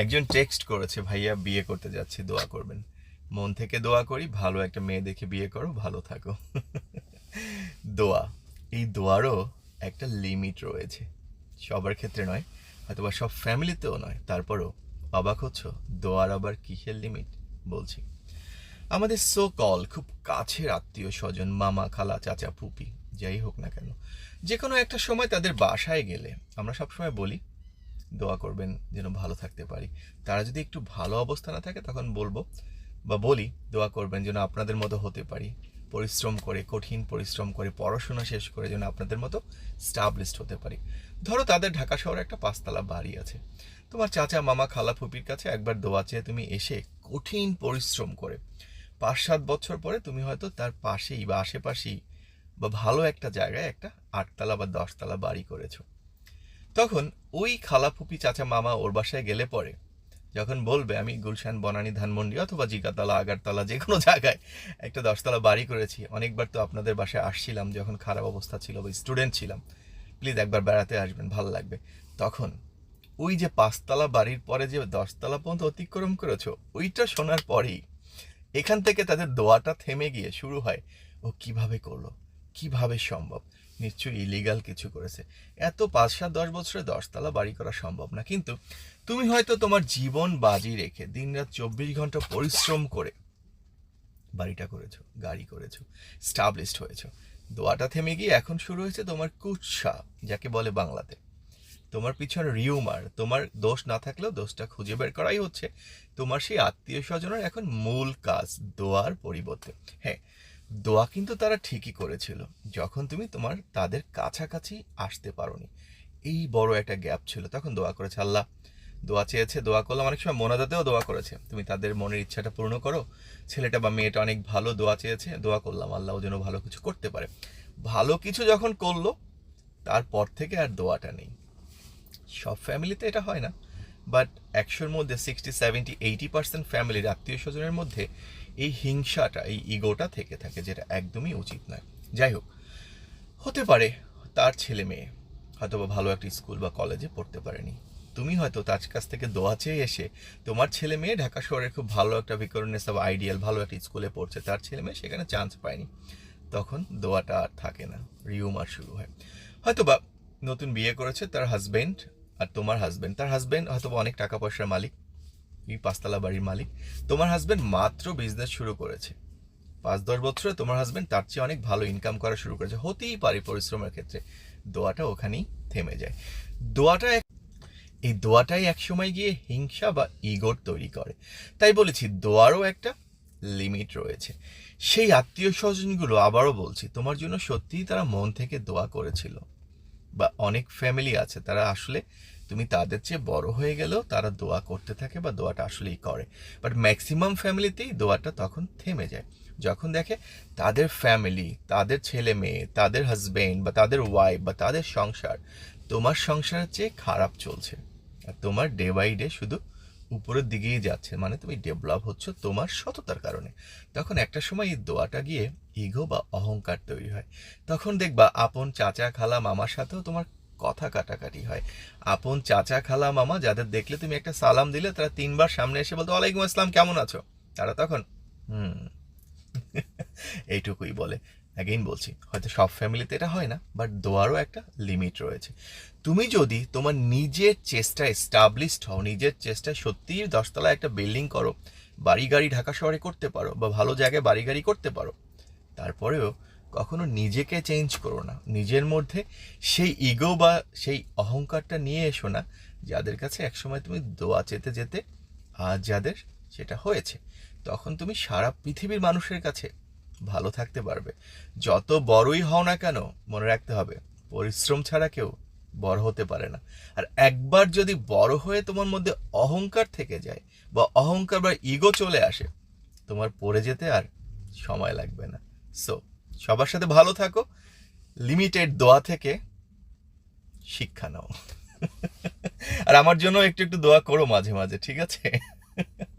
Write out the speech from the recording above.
একজন টেক্সট করেছে, ভাইয়া, বিয়ে করতে যাচ্ছি, দোয়া করবেন। মন থেকে দোয়া করি, ভালো একটা মেয়ে দেখে বিয়ে করো, ভালো থাকো। দোয়া, এই দোয়ারও একটা লিমিট রয়েছে। সবার ক্ষেত্রে নয় হয়তো বা সব ফ্যামিলিতেও নয়, তারপরও, অবাক হচ্ছ? দোয়ার আবার কিসের লিমিট বলছি। আমাদের সো কল খুব কাছের আত্মীয় স্বজন মামা, খালা, চাচা, ফুপি, যাই হোক না কেন যে কোনো একটা সময় তাদের বাসায় গেলে, আমরা সবসময় বলি দোয়া করবেন যেন ভালো থাকতে পারি। তারা যদি একটু ভালো অবস্থা না থাকে তখন বলব বা বলি, দোয়া করবেন যেন আপনাদের মতো হতে পারি। পরিশ্রম করে, কঠিন পরিশ্রম করে, পড়াশোনা শেষ করে যেন আপনাদের মতো স্টাবলিশড হতে পারি। ধরো তাদের ঢাকা শহরে একটা পাঁচতলা বাড়ি আছে। তোমার চাচা, মামা, খালা, ফুপির কাছে একবার দোয়া চেয়ে তুমি এসে কঠিন পরিশ্রম করে পাঁচ সাত বছর পরে তুমি হয়তো তার পাশেই বা আশেপাশেই বা ভালো একটা জায়গায় একটা আটতলা বা দশতলা বাড়ি করেছ। তখন ওই খালা ফুপি চাচা মামা ওর বাসায় গেলে পরে। যখন বলবে, আমি গুলশান, বনানী, ধানমন্ডি অথবা জিগাতলা, আগারতলা যে কোনো জায়গায় একটা দশতলা বাড়ি করেছি, অনেকবার তো আপনাদের বাসায় আসছিলাম, যখন খারাপ অবস্থা ছিল বা স্টুডেন্ট ছিলাম। প্লিজ একবার বেড়াতে আসবেন, ভালো লাগবে। তখন ওই যে পাঁচতলা বাড়ির পরে যে দশতলা পর্যন্ত অতিক্রম করেছ, ওইটা শোনার পরেই এখান থেকে তাদের দোয়াটা থেমে গিয়ে শুরু হয়, ও কীভাবে করল? কীভাবে সম্ভব? নিশ্চয়ই ইলিগাল কিছু করেছে। এত পাঁচ সাত দশ বছরে দশতলা বাড়ি করা সম্ভব না। কিন্তু তুমি হয়তো তোমার জীবন বাজি রেখে দিনরাত চব্বিশ ঘণ্টা পরিশ্রম করে বাড়িটা করেছ, গাড়ি করেছ স্টাবলিশড হয়েছো। দোয়াটা থেমে গিয়ে এখন শুরু হয়েছে তোমার কুৎসা, যাকে বলে বাংলাতে। তোমার পিছনে রিউমার, তোমার দোষ না থাকলেও দোষটা খুঁজে বের করাই হচ্ছে। তোমার সেই আত্মীয় স্বজনের এখন মূল কাজ, দোয়ার পরিবর্তে। হ্যাঁ দোয়া কিন্তু তারা ঠিকই করেছিল, যখন তুমি তোমার, তাদের কাছাকাছি আসতে পারোনি। এই বড় একটা গ্যাপ ছিল, তখন দোয়া করেছে, আল্লাহ, দোয়া চেয়েছে, দোয়া করলাম। অনেক সময় মোনাজাতেও দোয়া করেছে, তুমি তাদের মনের ইচ্ছাটা পূর্ণ করো, ছেলেটা বা মেয়েটা অনেক ভালো দোয়া চেয়েছে, দোয়া করলাম, আল্লাহ ও যেন ভালো কিছু করতে পারে। ভালো কিছু যখন করল, তারপর থেকে আর দোয়াটা নেই। সব ফ্যামিলিতে এটা হয় না। বাট একশোর মধ্যে সিক্সটি সেভেন্টি এইটি পার্সেন্ট ফ্যামিলির আত্মীয় স্বজনের মধ্যে এই হিংসাটা, এই ইগোটা থেকে থাকে, যেটা একদমই উচিত নয়। যাই হোক, হতে পারে তার ছেলে মেয়ে হয়তো বা ভালো একটা স্কুল বা কলেজে পড়তে পারেনি। তুমি হয়তো তার কাছ থেকে দোয়া চেয়ে এসে তোমার ছেলে মেয়ে ঢাকা শহরের খুব ভালো একটা বিকরণেস বা আইডিয়াল ভালো একটা স্কুলে পড়ছে, তার ছেলে মেয়ে সেখানে চান্স পায়নি। তখন দোয়াটা আর থাকে না, রিউমার শুরু হয়। হয়তো বা নতুন বিয়ে করেছে, তার হাজবেন্ড আর তোমার হাজবেন্ড তার হাজবেন্ড হয়তো অনেক টাকা পয়সার মালিক, এই পাঁচতলা বাড়ির মালিক। তোমার হাজবেন্ড মাত্র বিজনেস শুরু করেছে। পাঁচ দশ বছরে তোমার হাজবেন্ড তার চেয়ে অনেক ভালো ইনকাম করা শুরু করেছে। হতেই পারে পরিশ্রমের ক্ষেত্রে। দোয়াটা ওখানেই থেমে যায়। দোয়াটা এই দোয়াটাই একসময় গিয়ে হিংসা বা ইগোর তৈরি করে। তাই বলেছি, দোয়ারও একটা লিমিট রয়েছে। সেই আত্মীয় স্বজনগুলো আবারও বলছি, তোমার জন্য সত্যিই তারা মন থেকে দোয়া করেছিল। বা অনেক ফ্যামিলি আছে, তারা আসলে তুমি তাদের চেয়ে বড় হয়ে গেলেও তারা দোয়া করতে থাকে বা দোয়াটা আসলেই করে। বাট ম্যাক্সিমাম ফ্যামিলিতেই দোয়াটা তখন থেমে যায়। যখন দেখে তাদের ফ্যামিলি তাদের ছেলে মেয়ে, তাদের হাজব্যান্ড বা তাদের ওয়াইফ বা তাদের সংসার তোমার সংসারের চেয়ে খারাপ চলছে। আর তোমার ডে বাই ডে শুধু উপরের দিকেই যাচ্ছে। মানে তুমি ডেভেলপ হচ্ছ তোমার সততার কারণে। তখন একটা সময় এই দোয়াটা গিয়ে ইগো বা অহংকার তৈরি হয়। তখন দেখবা আপন চাচা, খালা, মামার সাথেও তোমার কথা কাটাকাটি হয়। আপন চাচা, খালা, মামা যাদের দেখলে তুমি একটা সালাম দিলে তারা তিনবার সামনে এসে বলতো, ওয়ালাইকুম আসসালাম, কেমন আছো? তারা তখন, হুম। এইটুকুই বলে। অ্যাগেইন বলছি, হয়তো সব ফ্যামিলিতে এটা হয় না বাট দোয়ারও একটা লিমিট রয়েছে। তুমি যদি তোমার নিজের চেষ্টায় এস্টাবলিশড হও, নিজের চেষ্টায় সত্যিই দশতলা একটা বিল্ডিং করো বাড়ি গাড়ি ঢাকা শহরে করতে পারো বা ভালো জায়গায় বাড়ি গাড়ি করতে পারো, তারপরেও কখনো নিজেকে চেঞ্জ করো না। নিজের মধ্যে সেই ইগো বা সেই অহংকারটা নিয়ে এসো না, যাদের কাছে একসময় তুমি দোয়া চেতে যেতে আজ যাদের সেটা হয়েছে, তখন তুমি সারা পৃথিবীর মানুষের কাছে ভালো থাকতে পারবে। যত বড়ই হও না কেন, মনে রাখতে হবে, পরিশ্রম ছাড়া কেউ বড় হতে পারে না। আর একবার যদি বড় হয়ে তোমার মধ্যে অহংকার থেকে যায় বা অহংকার বা ইগো চলে আসে, তোমার পড়ে যেতে আর সময় লাগবে না। সো সবার সাথে ভালো থাকো লিমিটেড দোয়া থেকে শিক্ষা নাও। আর আমার জন্য একটু একটু দোয়া করো মাঝে মাঝে, ঠিক আছে?